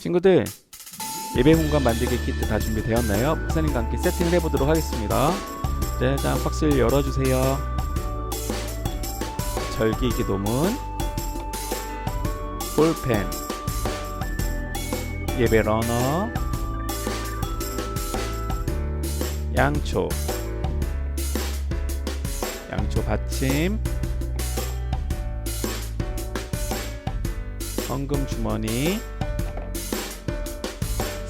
친구들 예배 공간 만들기 키트 다 준비되었나요? 목사님과 함께 세팅을 해보도록 하겠습니다. 자, 일단 박스를 열어주세요. 절기 기도문, 볼펜, 예배 러너, 양초, 양초 받침, 헌금 주머니,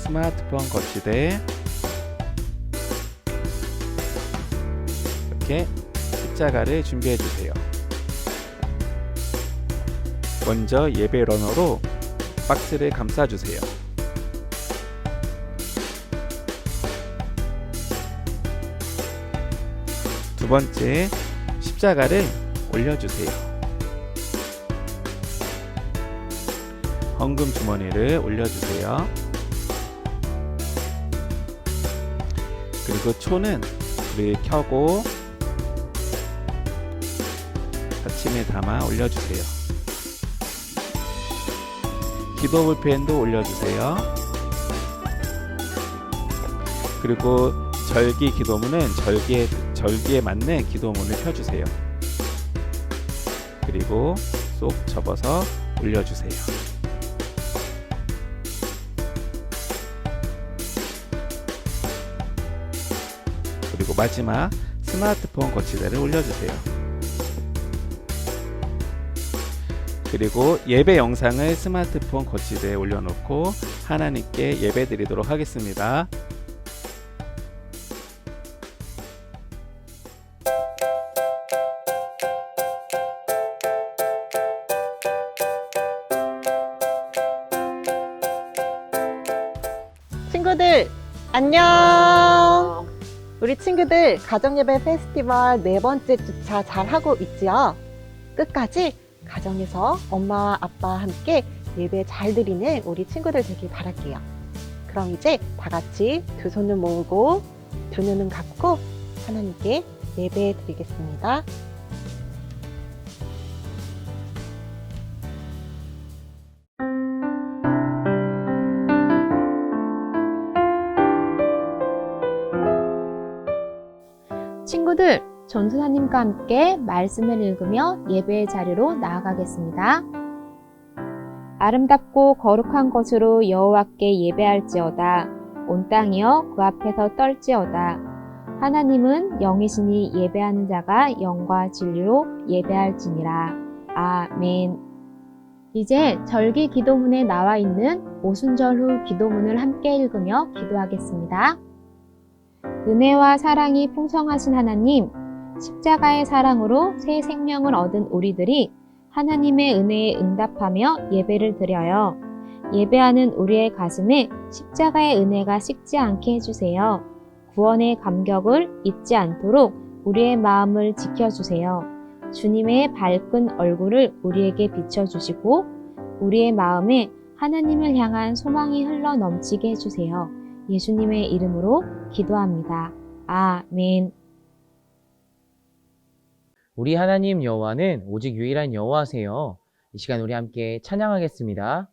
스마트폰 거치대 이렇게 십자가를 준비해 주세요. 먼저 예배 러너로 박스를 감싸 주세요. 번째 십자가를 올려 주세요. 헌금 주머니를 올려 주세요. 그리고 초는 불을 켜고 받침에 담아 올려주세요. 기도 볼펜도 올려주세요. 그리고 절기 기도문은 절기에, 절기에 맞는 기도문을 펴주세요. 그리고 쏙 접어서 올려주세요. 그리고 마지막 스마트폰 거치대를 올려주세요. 그리고 예배 영상을 스마트폰 거치대에 올려놓고 하나님께 예배 드리도록 하겠습니다. 친구들 가정예배 페스티벌 네 번째 주차 잘 하고 있지요? 끝까지 가정에서 엄마와 아빠와 함께 예배 잘 드리는 우리 친구들 되길 바랄게요. 그럼 이제 다 같이 두 손을 모으고 두 눈은 감고 하나님께 예배 드리겠습니다. 전수사님과 함께 말씀을 읽으며 예배의 자리로 나아가겠습니다. 아름답고 거룩한 것으로 여호와께 예배할지어다. 온 땅이여 그 앞에서 떨지어다. 하나님은 영이시니 예배하는 자가 영과 진리로 예배할지니라. 아멘. 이제 절기 기도문에 나와 있는 오순절 후 기도문을 함께 읽으며 기도하겠습니다. 은혜와 사랑이 풍성하신 하나님, 십자가의 사랑으로 새 생명을 얻은 우리들이 하나님의 은혜에 응답하며 예배를 드려요. 예배하는 우리의 가슴에 십자가의 은혜가 식지 않게 해주세요. 구원의 감격을 잊지 않도록 우리의 마음을 지켜주세요. 주님의 밝은 얼굴을 우리에게 비춰주시고 우리의 마음에 하나님을 향한 소망이 흘러 넘치게 해주세요. 예수님의 이름으로 기도합니다. 아멘. 우리 하나님 여호와는 오직 유일한 여호와세요. 이 시간 우리 함께 찬양하겠습니다.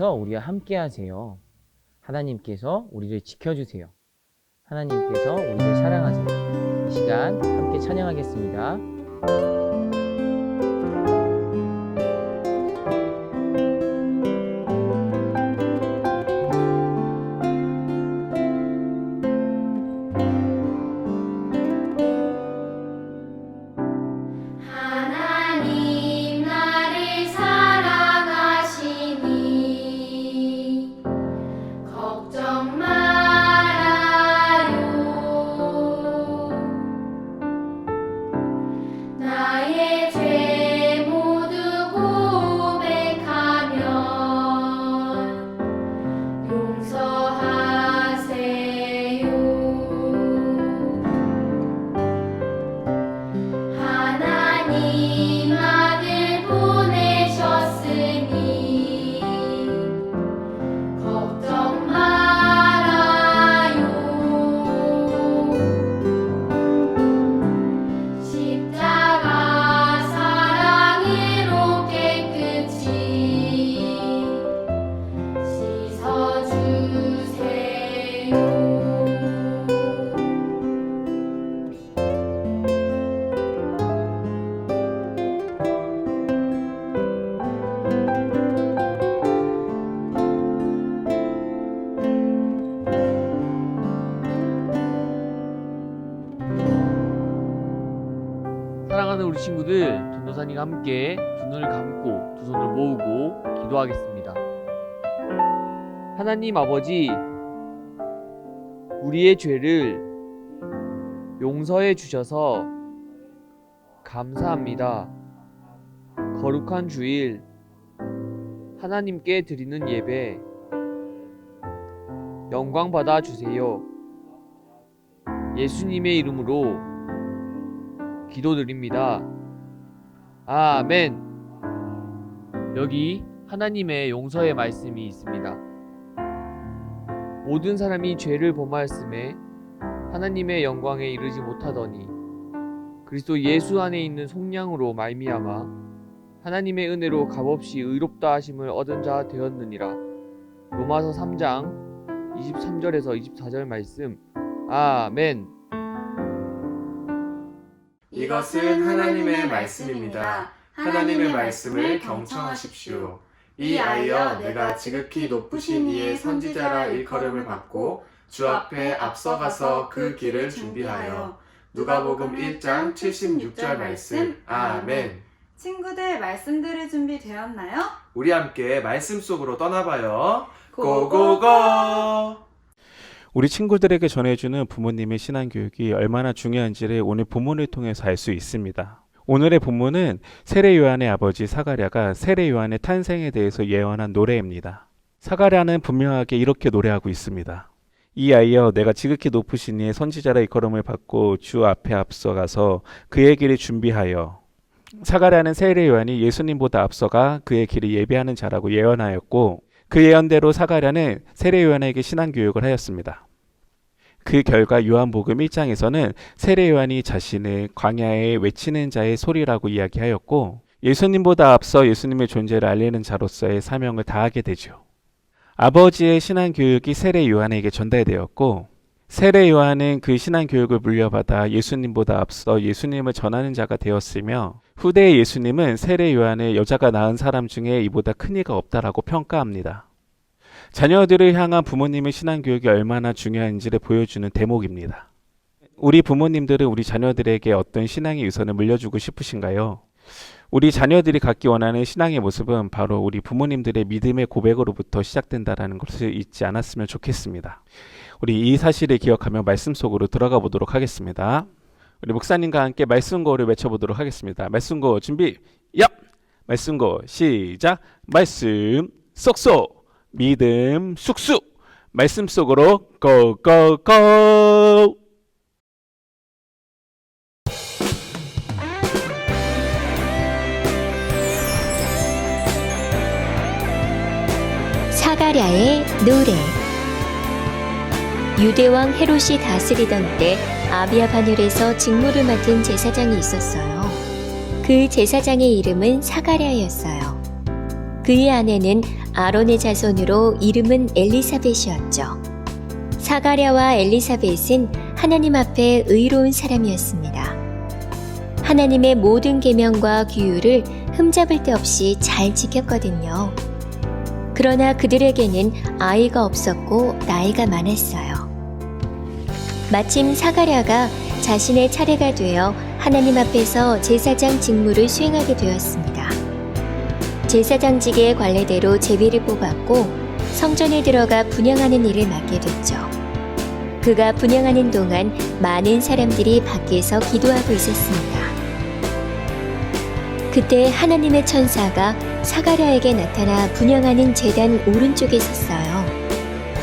하나님께서 우리와 함께 하세요. 하나님께서 우리를 지켜주세요. 하나님께서 우리를 사랑하세요. 이 시간 함께 찬양하겠습니다. 친구들, 전도사님과 함께 두 눈을 감고 두 손을 모으고 기도하겠습니다. 하나님 아버지, 우리의 죄를 용서해 주셔서 감사합니다. 거룩한 주일, 하나님께 드리는 예배, 영광 받아 주세요. 예수님의 이름으로 기도드립니다. 아멘. 여기 하나님의 용서의 말씀이 있습니다. 모든 사람이 죄를 범하였음에 하나님의 영광에 이르지 못하더니 그리스도 예수 안에 있는 속량으로 말미암아 하나님의 은혜로 값없이 의롭다 하심을 얻은 자 되었느니라. 로마서 3장 23절에서 24절 말씀. 아멘. 이것은 하나님의 말씀입니다. 하나님의 말씀을 경청하십시오. 이 아이여 내가 지극히 높으신 이의 선지자라 일컬음을 받고 주 앞에 앞서가서 그 길을 준비하여 누가복음 1장 76절 말씀. 아멘. 친구들 말씀 들을 준비 되었나요? 우리 함께 말씀 속으로 떠나봐요. 고고고! 우리 친구들에게 전해주는 부모님의 신앙교육이 얼마나 중요한지를 오늘 본문을 통해서 알 수 있습니다. 오늘의 본문은 세례 요한의 아버지 사가랴가 세례 요한의 탄생에 대해서 예언한 노래입니다. 사가랴는 분명하게 이렇게 노래하고 있습니다. 이 아이여 내가 지극히 높으신 이의 선지자라 이걸음을 받고 주 앞에 앞서가서 그의 길을 준비하여 사가랴는 세례 요한이 예수님보다 앞서가 그의 길을 예배하는 자라고 예언하였고 그 예언대로 사가랴는 세례 요한에게 신앙 교육을 하였습니다. 그 결과 요한복음 1장에서는 세례 요한이 자신을 광야에 외치는 자의 소리라고 이야기하였고 예수님보다 앞서 예수님의 존재를 알리는 자로서의 사명을 다하게 되죠. 아버지의 신앙 교육이 세례 요한에게 전달되었고 세례 요한은 그 신앙 교육을 물려받아 예수님보다 앞서 예수님을 전하는 자가 되었으며 후대의 예수님은 세례 요한을 여자가 낳은 사람 중에 이보다 큰 이가 없다라고 평가합니다. 자녀들을 향한 부모님의 신앙 교육이 얼마나 중요한지를 보여주는 대목입니다. 우리 부모님들은 우리 자녀들에게 어떤 신앙의 유선을 물려주고 싶으신가요? 우리 자녀들이 갖기 원하는 신앙의 모습은 바로 우리 부모님들의 믿음의 고백으로부터 시작된다라는 것을 잊지 않았으면 좋겠습니다. 우리 이 사실을 기억하며 말씀 속으로 들어가 보도록 하겠습니다. 우리 목사님과 함께 말씀고를 외쳐보도록 하겠습니다. 말씀고 준비, 얍! 말씀고 시작! 말씀 쏙쏙! 믿음 쑥쑥! 말씀 속으로 고고고! 사가랴의 노래 유대왕 헤롯이 다스리던 때 아비아 바늘에서 직무를 맡은 제사장이 있었어요. 그 제사장의 이름은 사가랴였어요. 그의 아내는 아론의 자손으로 이름은 엘리사벳이었죠. 사가랴와 엘리사벳은 하나님 앞에 의로운 사람이었습니다. 하나님의 모든 계명과 규율을 흠잡을 데 없이 잘 지켰거든요. 그러나 그들에게는 아이가 없었고 나이가 많았어요. 마침 사가랴가 자신의 차례가 되어 하나님 앞에서 제사장 직무를 수행하게 되었습니다. 제사장직의 관례대로 제비를 뽑았고 성전에 들어가 분양하는 일을 맡게 됐죠. 그가 분양하는 동안 많은 사람들이 밖에서 기도하고 있었습니다. 그때 하나님의 천사가 사가랴에게 나타나 분양하는 재단 오른쪽에 섰어요.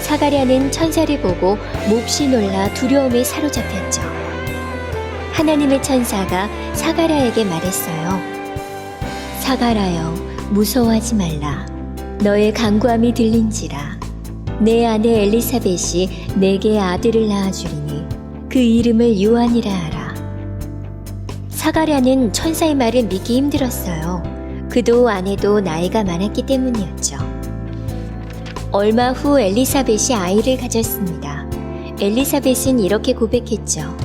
사가랴는 천사를 보고 몹시 놀라 두려움에 사로잡혔죠. 하나님의 천사가 사가랴에게 말했어요. 사가랴여, 무서워하지 말라. 너의 간구함이 들린지라. 내 아내 엘리사벳이 내게 아들을 낳아주리니 그 이름을 요한이라 하라. 사가랴는 천사의 말을 믿기 힘들었어요. 그도 아내도 나이가 많았기 때문이었죠. 얼마 후 엘리사벳이 아이를 가졌습니다. 엘리사벳은 이렇게 고백했죠.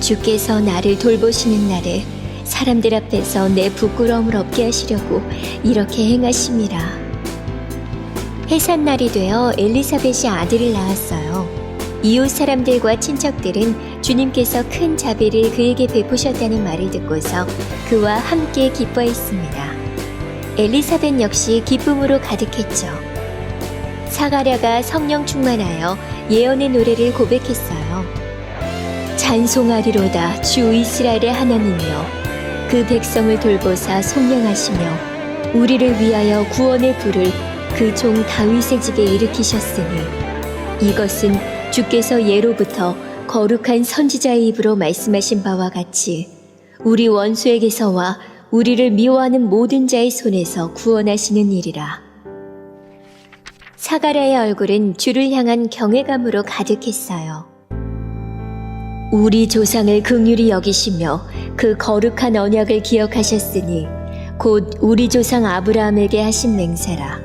주께서 나를 돌보시는 날에 사람들 앞에서 내 부끄러움을 없게 하시려고 이렇게 행하심이라. 해산날이 되어 엘리사벳이 아들을 낳았어요. 이웃 사람들과 친척들은 주님께서 큰 자비를 그에게 베푸셨다는 말을 듣고서 그와 함께 기뻐했습니다. 엘리사벳 역시 기쁨으로 가득했죠. 사가랴가 성령 충만하여 예언의 노래를 고백했어요. 찬송하리로다 주 이스라엘의 하나님이여 그 백성을 돌보사 속량하시며 우리를 위하여 구원의 불을 그 종 다윗의 집에 일으키셨으니 이것은 주께서 예로부터 거룩한 선지자의 입으로 말씀하신 바와 같이 우리 원수에게서와 우리를 미워하는 모든 자의 손에서 구원하시는 일이라. 사가랴의 얼굴은 주를 향한 경외감으로 가득했어요. 우리 조상을 긍휼히 여기시며 그 거룩한 언약을 기억하셨으니 곧 우리 조상 아브라함에게 하신 맹세라.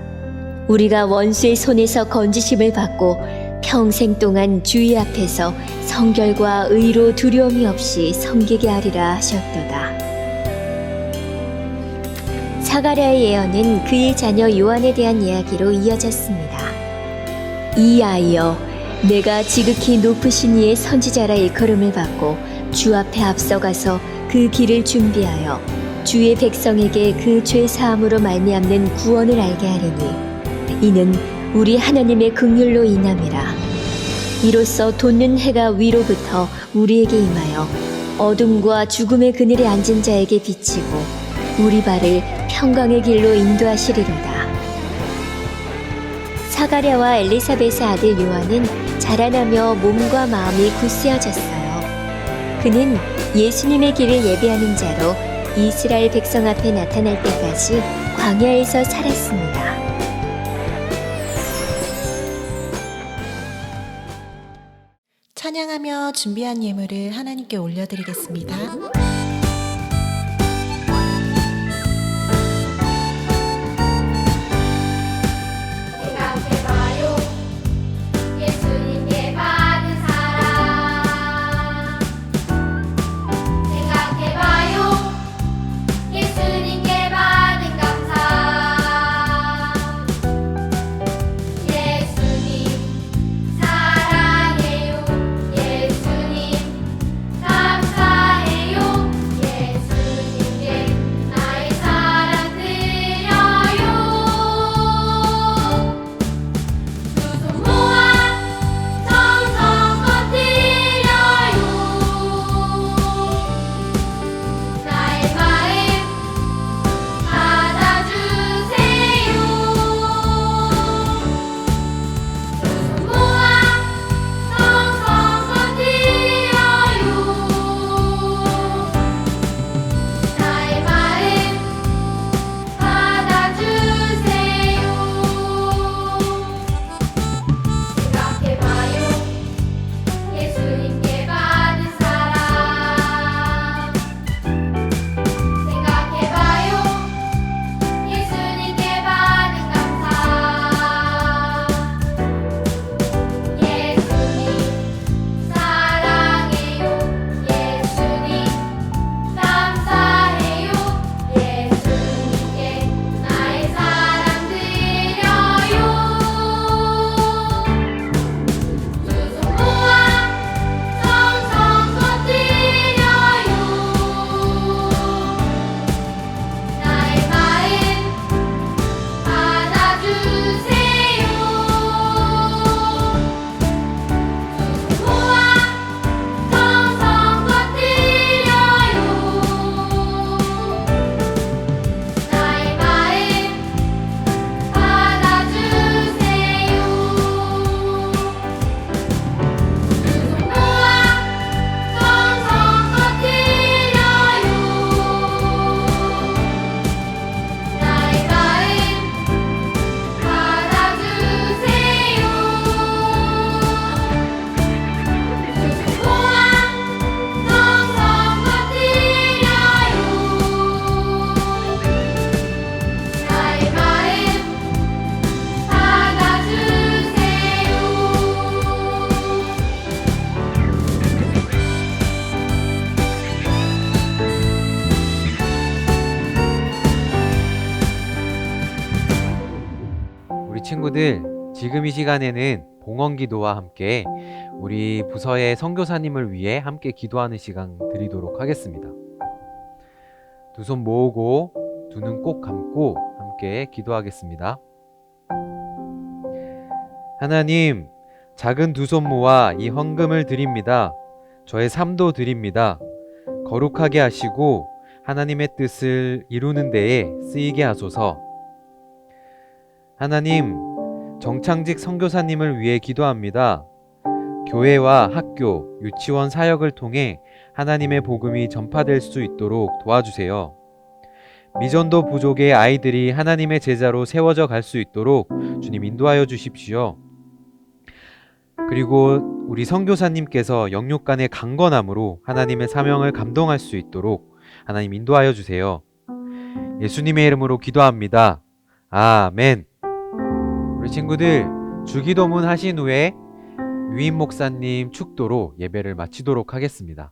우리가 원수의 손에서 건지심을 받고 평생 동안 주의 앞에서 성결과 의로 두려움이 없이 섬기게 하리라 하셨도다. 사가랴의 예언은 그의 자녀 요한에 대한 이야기로 이어졌습니다. 이 아이여, 내가 지극히 높으신 이의 선지자라 일컬음을 받고 주 앞에 앞서가서 그 길을 준비하여 주의 백성에게 그 죄 사함으로 말미암는 구원을 알게 하리니 이는 우리 하나님의 긍휼로 인함이라. 이로써 돋는 해가 위로부터 우리에게 임하여 어둠과 죽음의 그늘에 앉은 자에게 비치고 우리 발을 평강의 길로 인도하시리로다. 사가랴와 엘리사벳의 아들 요한은 자라나며 몸과 마음이 굳세어졌어요. 그는 예수님의 길을 예배하는 자로 이스라엘 백성 앞에 나타날 때까지 광야에서 살았습니다. 찬양하며 준비한 예물을 하나님께 올려드리겠습니다. 지금 이 시간에는 봉헌 기도와 함께 우리 부서의 선교사님을 위해 함께 기도하는 시간 드리도록 하겠습니다. 두 손 모으고 두 눈 꼭 감고 함께 기도하겠습니다. 하나님, 작은 두 손 모아 이 헌금을 드립니다. 저의 삶도 드립니다. 거룩하게 하시고 하나님의 뜻을 이루는 데에 쓰이게 하소서. 하나님, 정창직 선교사님을 위해 기도합니다. 교회와 학교, 유치원 사역을 통해 하나님의 복음이 전파될 수 있도록 도와주세요. 미전도 부족의 아이들이 하나님의 제자로 세워져 갈 수 있도록 주님 인도하여 주십시오. 그리고 우리 선교사님께서 영육 간의 강건함으로 하나님의 사명을 감동할 수 있도록 하나님 인도하여 주세요. 예수님의 이름으로 기도합니다. 아멘. 우리 친구들 주기도문 하신 후에 유인 목사님 축도로 예배를 마치도록 하겠습니다.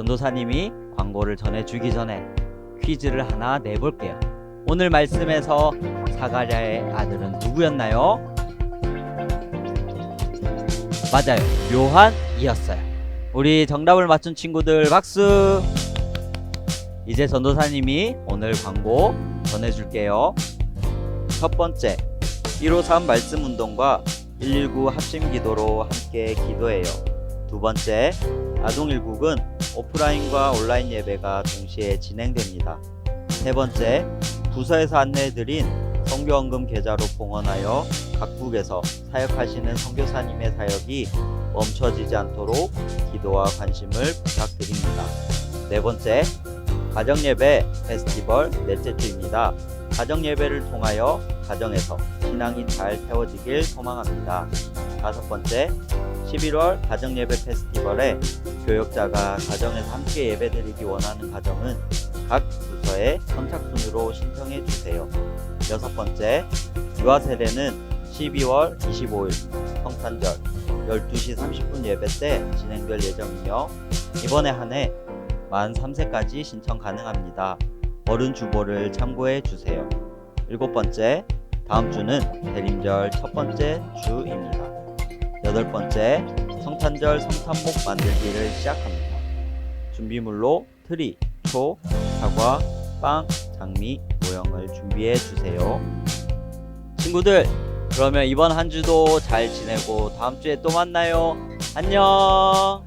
전도사님이 광고를 전해주기 전에 퀴즈를 하나 내볼게요. 오늘 말씀에서 사가랴의 아들은 누구였나요? 맞아요. 요한이었어요. 우리 정답을 맞춘 친구들 박수! 이제 전도사님이 오늘 광고 전해줄게요. 첫 번째 153 말씀 운동과 119 합심 기도로 함께 기도해요. 두 번째, 아동 일국은 오프라인과 온라인 예배가 동시에 진행됩니다. 세 번째, 부서에서 안내해드린 성교원금 계좌로 봉헌하여 각국에서 사역하시는 선교사님의 사역이 멈춰지지 않도록 기도와 관심을 부탁드립니다. 네 번째, 가정예배 페스티벌 넷째 주입니다. 가정예배를 통하여 가정에서 신앙이 잘 세워지길 소망합니다. 다섯 번째, 11월 가정예배 페스티벌에 교역자가 가정에서 함께 예배드리기 원하는 가정은 각 부서에 선착순으로 신청해 주세요. 여섯 번째, 유아 세대는 12월 25일 성탄절 12시 30분 예배 때 진행될 예정이며 이번에 한해 만 3세까지 신청 가능합니다. 어른 주보를 참고해 주세요. 일곱 번째, 다음 주는 대림절 첫 번째 주입니다. 여덟 번째, 성탄절 성탄목 만들기를 시작합니다. 준비물로 트리, 초, 사과, 빵, 장미, 모형을 준비해 주세요. 친구들, 그러면 이번 한 주도 잘 지내고 다음 주에 또 만나요. 안녕.